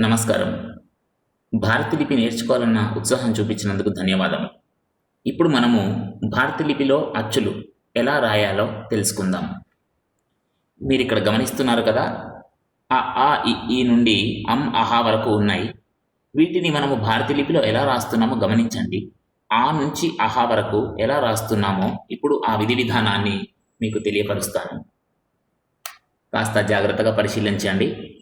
నమస్కారం. భారతి లిపి నేర్చుకోవాలన్న ఉత్సాహం చూపించినందుకు ధన్యవాదము ఇప్పుడు మనము భారతి లిపిలో అచ్చులు ఎలా రాయాలో తెలుసుకుందాం. మీరు ఇక్కడ గమనిస్తున్నారు కదా ఆ ఆ ఈ నుండి అం అహా వరకు ఉన్నాయి. వీటిని మనము భారతి లిపిలో ఎలా రాస్తున్నామో గమనించండి. ఆ నుంచి అహా వరకు ఎలా రాస్తున్నామో ఇప్పుడు ఆ విధి విధానాన్ని మీకు తెలియపరుస్తాను. కాస్త జాగ్రత్తగా పరిశీలించండి.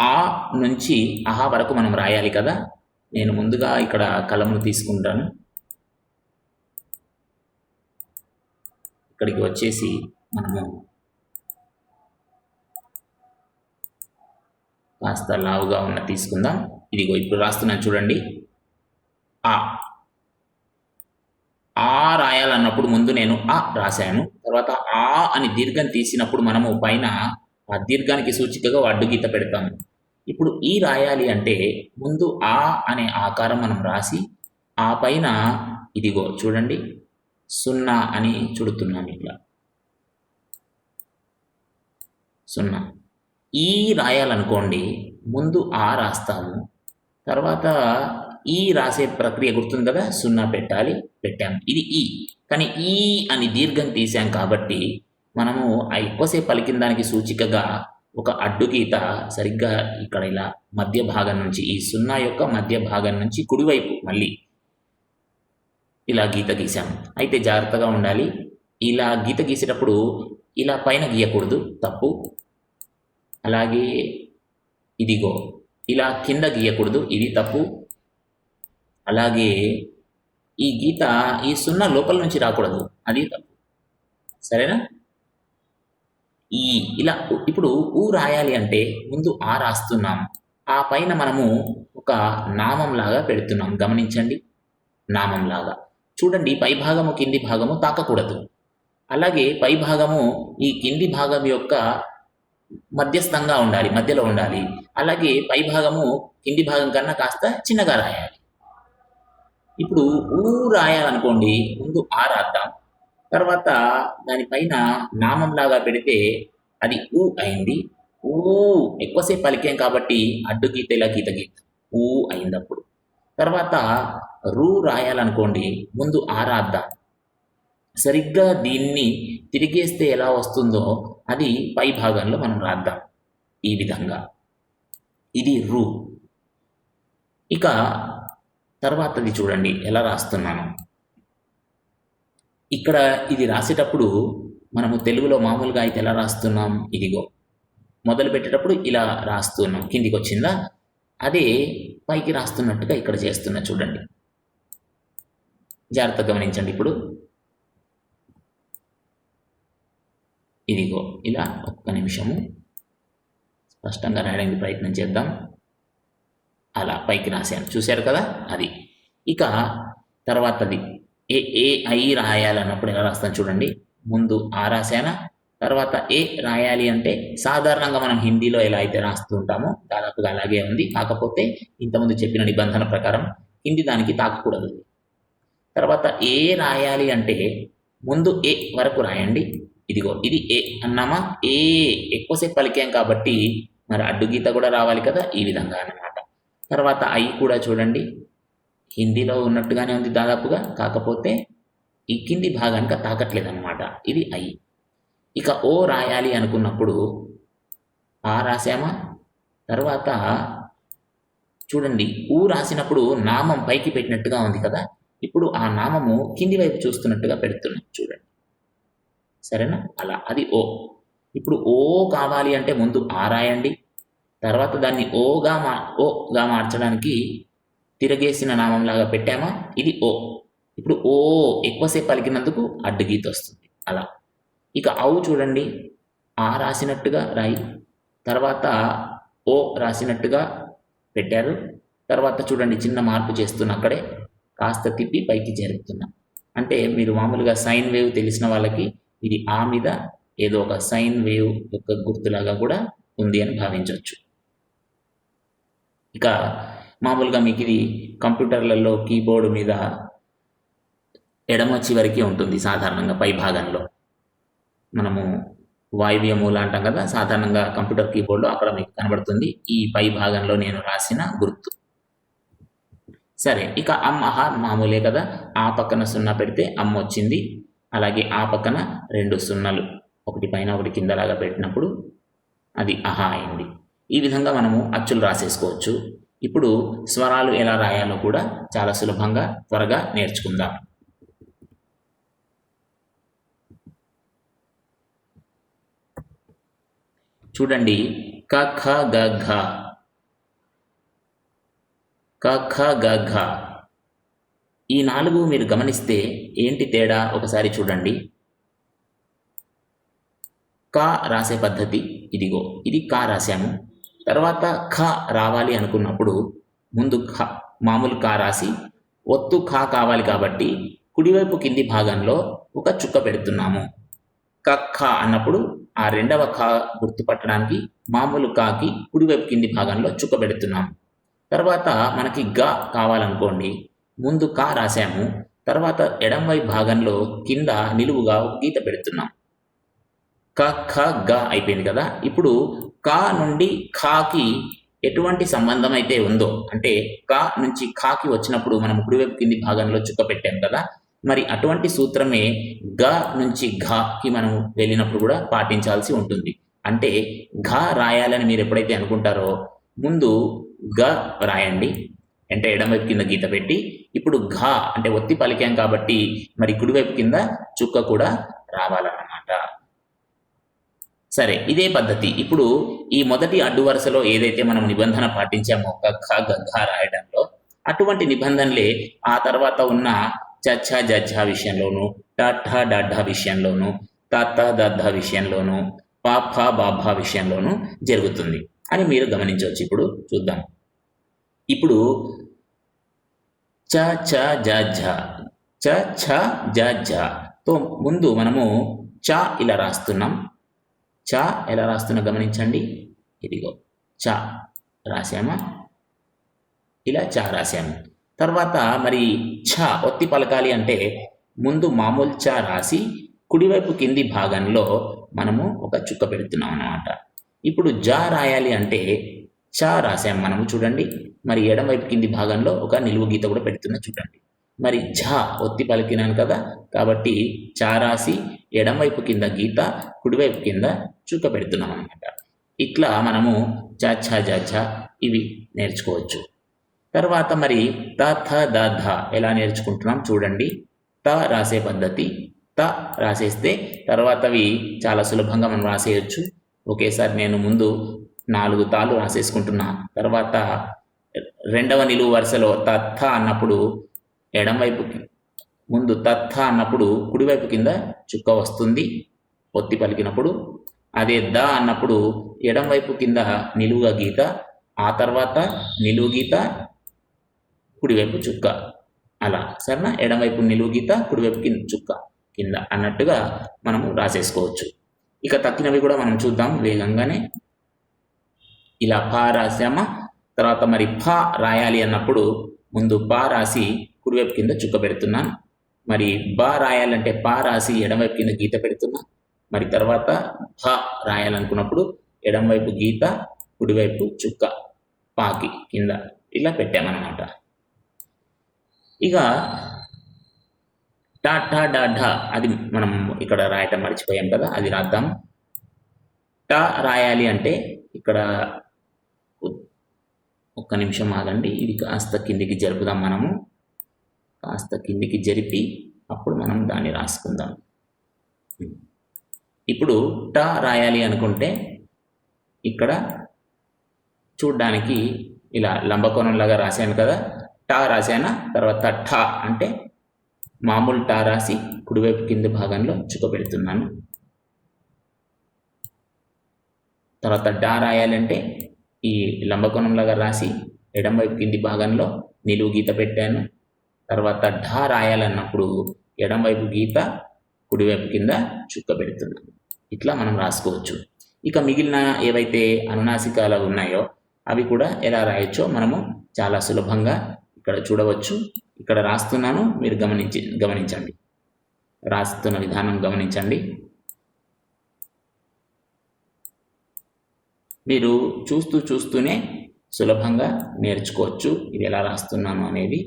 ఆ నుంచి అహా వరకు మనం రాయాలి కదా? నేను ముందుగా ఇక్కడ కలమును తీసుకుంటాను. ఇక్కడికి వచ్చేసి మనము కాస్త లావుగా ఉన్న తీసుకుందాం. ఇదిగో ఇప్పుడు రాస్తున్నాను చూడండి. ఆ. ఆ రాయాలన్నప్పుడు ముందు నేను ఆ రాశాను. తర్వాత ఆ అని దీర్ఘం తీసినప్పుడు మనము పైన ఆ దీర్ఘానికి సూచికగా అడ్డు గీత పెడతాము ఇప్పుడు ఈ రాయాలి అంటే ముందు ఆ అనే ఆకారం మనం రాసి ఆ పైన ఇదిగో చూడండి సున్నా అని చుడుతున్నాం ఇట్లా. సున్నా. ఈ రాయాలనుకోండి ముందు ఆ రాస్తాము తర్వాత ఈ రాసే ప్రక్రియ గుర్తుంది కదా సున్నా పెట్టాలి పెట్టాము ఇది ఈ. కానీ ఈ అని దీర్ఘం తీసాం కాబట్టి మనము ఆ ఎక్కువసేపు పలికిన దానికి సూచికగా ఒక అడ్డు గీత సరిగ్గా ఇక్కడ ఇలా మధ్య భాగం నుంచి ఈ సున్నా యొక్క మధ్య భాగం నుంచి కుడివైపు మళ్ళీ ఇలా గీత గీసాము. అయితే జాగ్రత్తగా ఉండాలి. ఇలా గీత గీసేటప్పుడు ఇలా పైన గీయకూడదు. తప్పు. అలాగే ఇదిగో ఇలా కింద గీయకూడదు. ఇది తప్పు. అలాగే ఈ గీత ఈ సున్నా లోపల నుంచి రాకూడదు. అది తప్పు. సరేనా? ఈ ఇలా ఇప్పుడు ఊ రాయాలి అంటే ముందు ఆ రాస్తున్నాం. ఆ పైన మనము ఒక నామంలాగా పెడుతున్నాం. గమనించండి. నామంలాగా. చూడండి పై భాగము కింది భాగము తాకకూడదు. అలాగే పై భాగము ఈ కింది భాగం యొక్క మధ్యస్థంగా ఉండాలి మధ్యలో ఉండాలి. అలాగే పై భాగము కింది భాగం కన్నా కాస్త చిన్నగా రాయాలి. ఇప్పుడు ఊ రాయాలనుకోండి ముందు ఆ రాద్దాం. తర్వాత దానిపైన నామంలాగా పెడితే అది ఊ అయింది. ఊ ఎక్కువసేపు పలికాం కాబట్టి అడ్డు గీత ఇలా గీత గీత. ఊ అయిందప్పుడు. తర్వాత రూ రాయాలనుకోండి. ముందు ఆరాద్దా సరిగ్గా దీన్ని తిరిగేస్తే ఎలా వస్తుందో అది పై భాగంలో మనం రాద్దాం. ఈ విధంగా. ఇది రూ. ఇక తర్వాతది చూడండి. ఎలా రాస్తున్నాను. ఇక్కడ ఇది రాసేటప్పుడు మనము తెలుగులో మామూలుగా అయితే ఎలా రాస్తున్నాం? ఇదిగో. మొదలు పెట్టేటప్పుడు ఇలా రాస్తున్నాం. కిందికి వచ్చిందా? అదే పైకి రాస్తున్నట్టుగా ఇక్కడ చేస్తున్నా. చూడండి. జాగ్రత్త గమనించండి ఇప్పుడు. ఇదిగో. ఇలా ఒక్క నిమిషము. స్పష్టంగా రాయడానికి ప్రయత్నం చేద్దాం. అలా పైకి రాశాను. చూశారు కదా? అది. ఇక తర్వాతది. ఏ ఏ ఐ రాయాలన్నప్పుడు ఎలా రాస్తాను చూడండి. ముందు ఆ రాశానా? తర్వాత ఏ రాయాలి అంటే సాధారణంగా మనం హిందీలో ఎలా అయితే రాస్తూ ఉంటామో దాదాపుగా అలాగే ఉంది. కాకపోతే ఇంతకుముందు చెప్పిన నిబంధన ప్రకారం హిందీ దానికి తాకకూడదు. తర్వాత ఏ రాయాలి అంటే ముందు ఏ వరకు రాయండి? ఇదిగో ఇది ఏ అన్నామా? ఏ. ఎక్కువసేపు పలికాం కాబట్టి మరి అడ్డు గీత కూడా రావాలి కదా? ఈ విధంగా అన్నమాట. తర్వాత ఐ కూడా చూడండి. హిందీలో ఉన్నట్టుగానే ఉంది దాదాపుగా. కాకపోతే ఈ కింది భాగానికి తాకట్లేదు అనమాట ఇది ఐ. ఇక ఓ రాయాలి అనుకున్నప్పుడు ఆ రాసామా తర్వాత చూడండి ఊ రాసినప్పుడు నామం పైకి పెట్టినట్టుగా ఉంది కదా? ఇప్పుడు ఆ నామము కింది వైపు చూస్తున్నట్టుగా పెడుతున్నాం చూడండి. సరేనా? అలా అది ఓ. ఇప్పుడు ఓ కావాలి అంటే ముందు ఆ రాయండి. తర్వాత దాన్ని ఓగా మా ఓగా మార్చడానికి తిరగేసిన నామంలాగా పెట్టామా? ఇది ఓ. ఇప్పుడు ఓ ఎక్కువసేపు పలికినందుకు అడ్డుగీత వస్తుంది. అలా. ఇక ఔ చూడండి. ఆ రాసినట్టుగా రాయి. తర్వాత ఓ రాసినట్టుగా పెట్టారు. తర్వాత చూడండి చిన్న మార్పు చేస్తున్న అక్కడే. కాస్త తిప్పి పైకి జరుపుతున్నా. అంటే మీరు మామూలుగా సైన్ వేవ్ తెలిసిన వాళ్ళకి ఇది ఆ మీద ఏదో ఒక సైన్ వేవ్ యొక్క గుర్తులాగా కూడా ఉంది అని భావించవచ్చు. ఇక మామూలుగా మీకు ఇది కంప్యూటర్లలో కీబోర్డు మీద ఎడమ చివరికి ఉంటుంది సాధారణంగా పై భాగంలో. మనము వాయువ్య మూల అంటాం కదా సాధారణంగా కంప్యూటర్ కీబోర్డ్లో అక్కడ మీకు కనబడుతుంది ఈ పై భాగంలో నేను రాసిన గుర్తు. సరే ఇక అమ్మ మామూలే కదా ఆ పక్కన సున్నా పెడితే అమ్మ వచ్చింది అలాగే ఆ పక్కన రెండు సున్నలు ఒకటి పైన ఒకటి కిందలాగా పెట్టినప్పుడు అది అహ అయింది. ఈ విధంగా మనము అచ్చులు రాసేసుకోవచ్చు. ఇప్పుడు స్వరాలు ఎలా రాయాలో కూడా చాలా సులభంగా త్వరగా నేర్చుకుందాం. చూడండి. క ఖ గ ఘ. క ఖ గ ఘ. ఈ నాలుగు మీరు గమనిస్తే ఏంటి తేడా? ఒకసారి చూడండి. క రాసే పద్ధతి ఇదిగో ఇది కా రాశాము. తర్వాత ఖ రావాలి అనుకున్నప్పుడు ముందు ఖ మామూలు కా రాసి ఒత్తు ఖా కావాలి కాబట్టి కుడివైపు కింది భాగంలో ఒక చుక్క పెడుతున్నాము. ఖ అన్నప్పుడు ఆ రెండవ ఖ గుర్తుపట్టడానికి మామూలు కాకి కుడివైపు కింది భాగంలో చుక్క పెడుతున్నాం తర్వాత మనకి గ కావాలనుకోండి ముందు కా రాసాము తర్వాత ఎడంవైపు భాగంలో కింద నిలువుగా గీత పెడుతున్నాం క ఖ గ అయిపోయింది కదా. ఇప్పుడు కా నుండి ఖాకి ఎటువంటి సంబంధం అయితే ఉందో అంటే కా నుంచి ఖాకి వచ్చినప్పుడు మనం కుడివైపు కింది భాగంలో చుక్క పెట్టాం కదా మరి అటువంటి సూత్రమే గ నుంచి ఘకి మనం వెళ్ళినప్పుడు కూడా పాటించాల్సి ఉంటుంది. అంటే ఘ రాయాలని మీరు ఎప్పుడైతే అనుకుంటారో ముందు గ రాయండి. అంటే ఎడమవైపు కింద గీత పెట్టి ఇప్పుడు ఘ అంటే ఒత్తి పలికాం కాబట్టి మరి కుడివైపు కింద చుక్క కూడా రావాలన్నమాట. సరే ఇదే పద్ధతి. ఇప్పుడు ఈ మొదటి అడ్డు వరుసలో ఏదైతే మనం నిబంధన పాటించామో ఖ గ రాయడంలో అటువంటి నిబంధనలే ఆ తర్వాత ఉన్న చచ్చ జజ్జ విషయంలోను టఠ డడ్డ విషయంలోను తత్త దద్ద విషయంలోను పాప బాభ విషయంలోను జరుగుతుంది. అని మీరు గమనించవచ్చు. ఇప్పుడు చూద్దాం. ఇప్పుడు చ చ జ ఝ చ ఛ జ ఝ తో ముందు మనము చ ఇలా రాస్తున్నాం. చ ఎలా రాస్తున్నా గమనించండి. ఇదిగో చ రాశామా? ఇలా చ రాశాము. తర్వాత మరి ఛ ఒత్తి పలకాలి అంటే ముందు మామూలు చ రాసి కుడివైపు కింది భాగంలో మనము ఒక చుక్క పెడుతున్నాం అన్నమాట. ఇప్పుడు జ రాయాలి అంటే చ రాసాం మనము చూడండి. మరి ఎడమవైపు కింది భాగంలో ఒక నిలువు గీత కూడా పెడుతున్నా చూడండి. మరి ఝ ఒత్తి పలికినాను కదా కాబట్టి చ రాసి ఎడమవైపు కింద గీత కుడివైపు కింద చుక్క పెడుతున్నాం అనమాట ఇట్లా మనము చ ఛ జ ఛ ఇవి నేర్చుకోవచ్చు. తర్వాత మరి త థ ద ధ ఎలా నేర్చుకుంటున్నాం చూడండి. త రాసే పద్ధతి త రాసేస్తే తర్వాతవి చాలా సులభంగా మనం రాసేయచ్చు. ఒకేసారి నేను ముందు నాలుగు తాలు రాసేసుకుంటున్నా. తర్వాత రెండవ నిలువు వరుసలో తత్థ అన్నప్పుడు ఎడంవైపుకి ముందు తత్థ అన్నప్పుడు కుడివైపు కింద చుక్క వస్తుంది ఒత్తి పలికినప్పుడు. అదే ద అన్నప్పుడు ఎడంవైపు కింద నిలువుగా గీత ఆ తర్వాత నిలువు గీత కుడివైపు చుక్క. అలా సరేనా? ఎడంవైపు నిలువు గీత కుడివైపు కింద చుక్క కింద అన్నట్టుగా మనము రాసేసుకోవచ్చు. ఇక తక్కినవి కూడా మనం చూద్దాం వేగంగానే. ఇలా పా రాసామా? తర్వాత మరి ఫ రాయాలి అన్నప్పుడు ముందు పా రాసి కుడివైపు కింద చుక్క పెడుతున్నాను మరి బా రాయాలంటే పా రాసి ఎడమవైపు కింద గీత పెడుతున్నా. మరి తర్వాత భ రాయాలనుకున్నప్పుడు ఎడమవైపు గీత కుడివైపు చుక్క పాకి కింద ఇలా పెట్టామన్నమాట. ఇక టా టా డా ఢా అది మనం ఇక్కడ రాయటం మర్చిపోయాం కదా అది రాద్దాం. టా రాయాలి అంటే ఇక్కడ ఒక్క నిమిషం ఆగండి. ఇది కాస్త కిందికి జరుపుదాం మనము. కాస్త కిందికి జరిపి అప్పుడు మనం దాన్ని రాసుకుందాం. ఇప్పుడు ట రాయాలి అనుకుంటే ఇక్కడ చూడ్డానికి ఇలా లంబకోణంలాగా రాశాను కదా టా రాశానా తర్వాత ఠా అంటే మామూలు టా రాసి కుడివైపు కింది భాగంలో చుక్కపెడుతున్నాను తర్వాత డా రాయాలంటే ఈ లంబకోణంలాగా రాసి ఎడమవైపు కింది భాగంలో నిలువు గీత పెట్టాను. తర్వాత ఢా రాయాలన్నప్పుడు ఎడంవైపు గీత కుడివైపు కింద చుక్క పెడుతుంది. ఇట్లా మనం రాసుకోవచ్చు. ఇక మిగిలిన ఏవైతే అనునాసికాలు ఉన్నాయో అవి కూడా ఎలా రాయొచ్చో మనము చాలా సులభంగా ఇక్కడ చూడవచ్చు. ఇక్కడ రాస్తున్నాను మీరు గమనించి గమనించండి. రాస్తున్న విధానం గమనించండి. మీరు చూస్తూ చూస్తూనే సులభంగా నేర్చుకోవచ్చు. ఇది ఎలా రాస్తున్నాను అనేది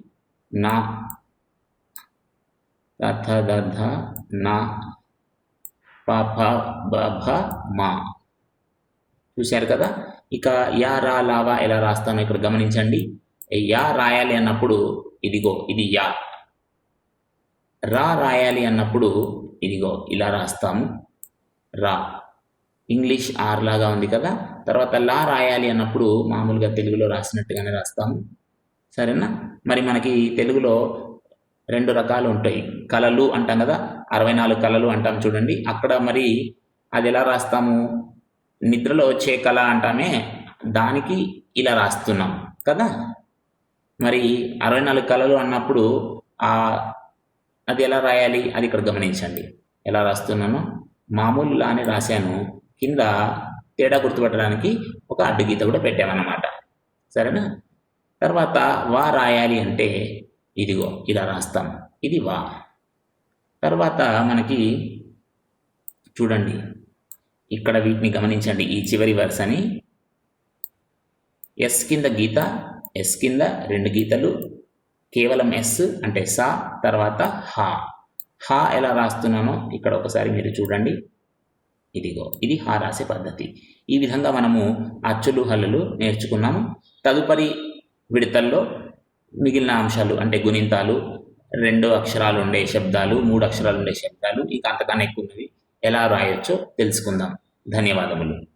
నా. తథ దధ నా. పాప బభ బ భ మా. చూశారు కదా? ఇక యా రా లావా ఎలా రాస్తానో ఇక్కడ గమనించండి. యా రాయాలి అన్నప్పుడు ఇదిగో ఇది యా. రా రాయాలి అన్నప్పుడు ఇదిగో ఇలా రాస్తాము. రా. ఇంగ్లీష్ ఆర్ లాగా ఉంది కదా? తర్వాత లా రాయాలి అన్నప్పుడు మామూలుగా తెలుగులో రాసినట్టుగానే రాస్తాము. సరేనా? మరి మనకి తెలుగులో రెండు రకాలు ఉంటాయి. కళలు అంటాం కదా అరవై నాలుగు కళలు అంటాం చూడండి. అక్కడ మరి అది ఎలా రాస్తాము? నిద్రలో వచ్చే కళ అంటామే దానికి ఇలా రాస్తున్నాం కదా? మరి అరవై నాలుగు కళలు అన్నప్పుడు ఆ అది ఎలా రాయాలి? అది ఇక్కడ గమనించండి. ఎలా రాస్తున్నాను? మామూలులానే రాశాను. కింద తేడా గుర్తుపట్టడానికి ఒక అడ్డు గీత కూడా పెట్టామన్నమాట. సరేనా? తర్వాత వా రాయాలి అంటే ఇదిగో ఇలా రాస్తాం. ఇది వా. తర్వాత మనకి చూడండి. ఇక్కడ వీటిని గమనించండి. ఈ చివరి వరుసని ఎస్ కింద గీత ఎస్ కింద రెండు గీతలు కేవలం ఎస్ అంటే సా తర్వాత హా. హా ఎలా రాస్తున్నానో ఇక్కడ ఒకసారి మీరు చూడండి. ఇదిగో ఇది హా రాసే పద్ధతి. ఈ విధంగా మనము అచ్చులు హల్లులు నేర్చుకున్నాము. తదుపరి విడతల్లో మిగిలిన అంశాలు అంటే గుణింతాలు రెండు అక్షరాలు ఉండే శబ్దాలు మూడు అక్షరాలు ఉండే శబ్దాలు ఇంకా అంతకన్నా ఎక్కువ ఎలా రాయొచ్చో తెలుసుకుందాం. ధన్యవాదములు.